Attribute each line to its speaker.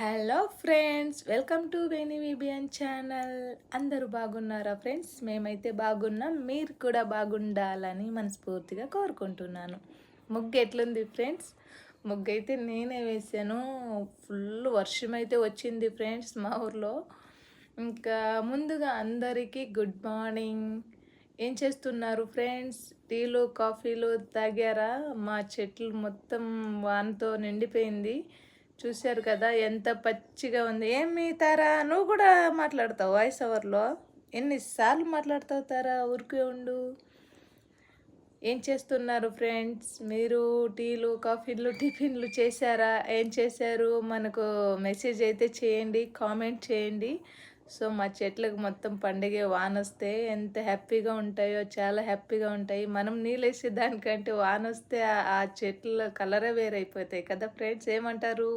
Speaker 1: Hello friends welcome to Veni విబియన్ channel. అందరూ బాగున్నారా friends? మేమైతే బాగున్నాం మీరు కూడా బాగుండాలని మనస్ఫూర్తిగా కోరుకుంటున్నాను. ముగ్గు ఎట్లుంది ఫ్రెండ్స్? ముగ్గు అయితే నేనే వేసాను. ఫుల్ వర్షం అయితే వచ్చింది ఫ్రెండ్స్ మా ఊర్లో. ఇంకా ముందుగా అందరికీ గుడ్ మార్నింగ్. ఏం చేస్తున్నారు ఫ్రెండ్స్? టీలు కాఫీలు తాగారా? మా చెట్లు మొత్తం వానతో నిండిపోయింది. చూశారు కదా ఎంత పచ్చిగా ఉంది. ఏమి తారా? నువ్వు కూడా మాట్లాడతావు వాయిస్ ఓవర్లో ఎన్నిసార్లు మాట్లాడతావు తారా? ఊరికే ఉండు. ఏం చేస్తున్నారు ఫ్రెండ్స్ మీరు టీలు కాఫీలు టిఫిన్లు చేశారా? ఏం చేశారు? మనకు మెసేజ్ అయితే చేయండి కామెంట్ చేయండి. సో మా చెట్లకు మొత్తం పండుగ వాన వస్తే ఎంత హ్యాపీగా ఉంటాయో చాలా హ్యాపీగా ఉంటాయి. మనం నీళ్ళేసే దానికంటే వాన వస్తే ఆ చెట్ల కలరే వేరైపోతాయి కదా ఫ్రెండ్స్ ఏమంటారు?